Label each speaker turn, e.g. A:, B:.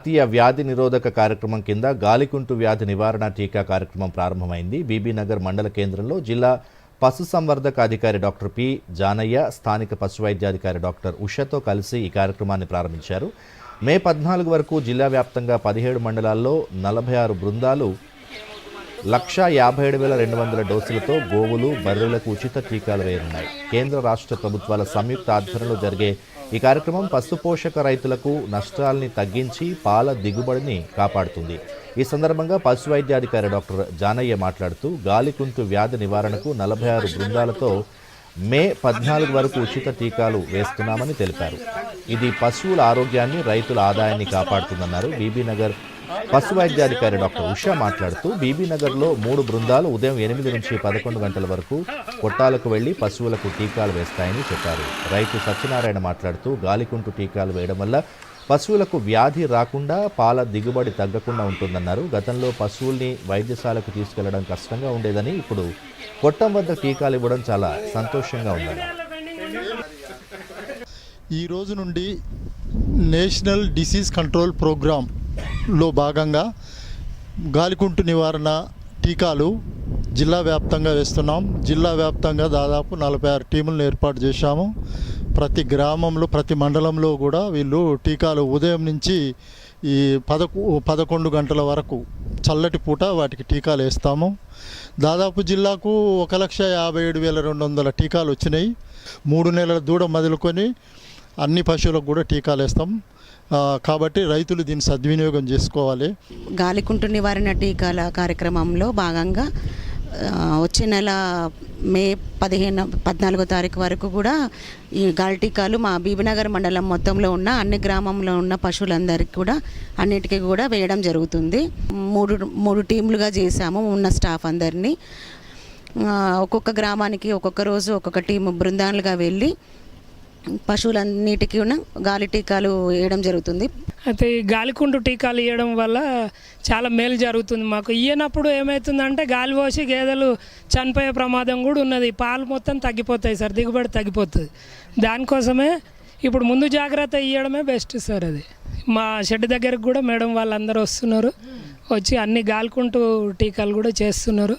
A: జాతీయ వ్యాధి నిరోధక కార్యక్రమం కింద గాలికుంటు వ్యాధి నివారణ టీకా కార్యక్రమం ప్రారంభమైంది. బీబీనగర్ మండల కేంద్రంలో జిల్లా పశుసంవర్ధక అధికారి డాక్టర్ పి జానయ్య స్థానిక పశు వైద్యాధికారి డాక్టర్ ఉషతో కలిసి ఈ కార్యక్రమాన్ని ప్రారంభించారు. మే పద్నాలుగు వరకు జిల్లా వ్యాప్తంగా పదిహేడు మండలాల్లో నలభై ఆరు బృందాలు లక్షా యాభై ఏడు వేల రెండు వందల డోసులతో గోవులు బర్రెలకు ఉచిత టీకాలు వేయనున్నాయి. కేంద్ర రాష్ట్ర ప్రభుత్వాల సంయుక్త ఆధ్వర్యంలో జరిగే ఈ కార్యక్రమం పశు పోషక రైతులకు నష్టాల్ని తగ్గించి పాల దిగుబడిని కాపాడుతుంది. ఈ సందర్భంగా పశు వైద్యాధికారి డాక్టర్ జానయ్య మాట్లాడుతూ గాలికుంటు వ్యాధి నివారణకు నలభై ఆరు బృందాలతో మే పద్నాలుగు వరకు ఉచిత టీకాలు వేస్తున్నామని తెలిపారు. ఇది పశువుల ఆరోగ్యాన్ని రైతుల ఆదాయాన్ని కాపాడుతుందన్నారు. బీబీనగర్ పశు వైద్యాధికారి డాక్టర్ ఉషా మాట్లాడుతూ బీబీనగర్లో మూడు బృందాలు ఉదయం ఎనిమిది నుంచి పదకొండు గంటల వరకు కొట్టాలకు వెళ్ళి పశువులకు టీకాలు వేస్తాయని చెప్పారు. రైతు సత్యనారాయణ మాట్లాడుతూ గాలికుంటు టీకాలు వేయడం వల్ల పశువులకు వ్యాధి రాకుండా పాల దిగుబడి తగ్గకుండా ఉంటుందన్నారు. గతంలో పశువుల్ని వైద్యశాలకు తీసుకెళ్ళడం కష్టంగా ఉండేదని ఇప్పుడు కొట్టం వద్ద టీకాలు ఇవ్వడం చాలా సంతోషంగా ఉందన్నారు.
B: ఈ రోజు నుండి నేషనల్ డిసీజ్ కంట్రోల్ ప్రోగ్రామ్ లో భాగంగా గాలికుంటు నివారణ టీకాలు జిల్లా వ్యాప్తంగా వేస్తున్నాం. జిల్లా వ్యాప్తంగా దాదాపు నలభై ఆరు టీములను ఏర్పాటు చేశాము. ప్రతి గ్రామంలో ప్రతి మండలంలో కూడా వీళ్ళు టీకాలు ఉదయం నుంచి ఈ పదకొ పదకొండు గంటల వరకు చల్లటి పూట వాటికి టీకాలు వేస్తాము. దాదాపు జిల్లాకు ఒక లక్ష యాభై ఏడు వేల రెండు వందల టీకాలు వచ్చినాయి. మూడు నెలల దూడ మొదలుకొని అన్ని పశువులకు కూడా టీకాలు వేస్తాం. కాబట్టి రైతులు దీన్ని సద్వినియోగం చేసుకోవాలి.
C: గాలికుంటు నివారణ టీకాల కార్యక్రమంలో భాగంగా వచ్చే నెల మే పదిహేను పద్నాలుగో తారీఖు వరకు కూడా ఈ గాలి టీకాలు మా బీబీనగర్ మండలం మొత్తంలో ఉన్న అన్ని గ్రామంలో ఉన్న పశువులందరికీ కూడా అన్నిటికీ కూడా వేయడం జరుగుతుంది. మూడు మూడు టీంలుగా చేశాము ఉన్న స్టాఫ్ అందరినీ. ఒక్కొక్క గ్రామానికి ఒక్కొక్క రోజు ఒక్కొక్క టీం బృందాలుగా వెళ్ళి పశువులన్నిటికీ ఉన్న గాలి టీకాలు వేయడం జరుగుతుంది.
D: అయితే ఈ గాలికుంటు టీకాలు ఇవ్వడం వల్ల చాలా మేలు జరుగుతుంది మాకు. ఇయ్యనప్పుడు ఏమవుతుందంటే గాలి పోసి గేదెలు చనిపోయే ప్రమాదం కూడా ఉన్నది. పాలు మొత్తం తగ్గిపోతాయి సార్ దిగుబడి తగ్గిపోతుంది. దానికోసమే ఇప్పుడు ముందు జాగ్రత్త ఇవ్వడమే బెస్ట్ సార్ అది. మా షెడ్ దగ్గరకు కూడా మేడం వాళ్ళందరూ వస్తున్నారు. వచ్చి అన్ని గాలికుంటు టీకాలు కూడా చేస్తున్నారు.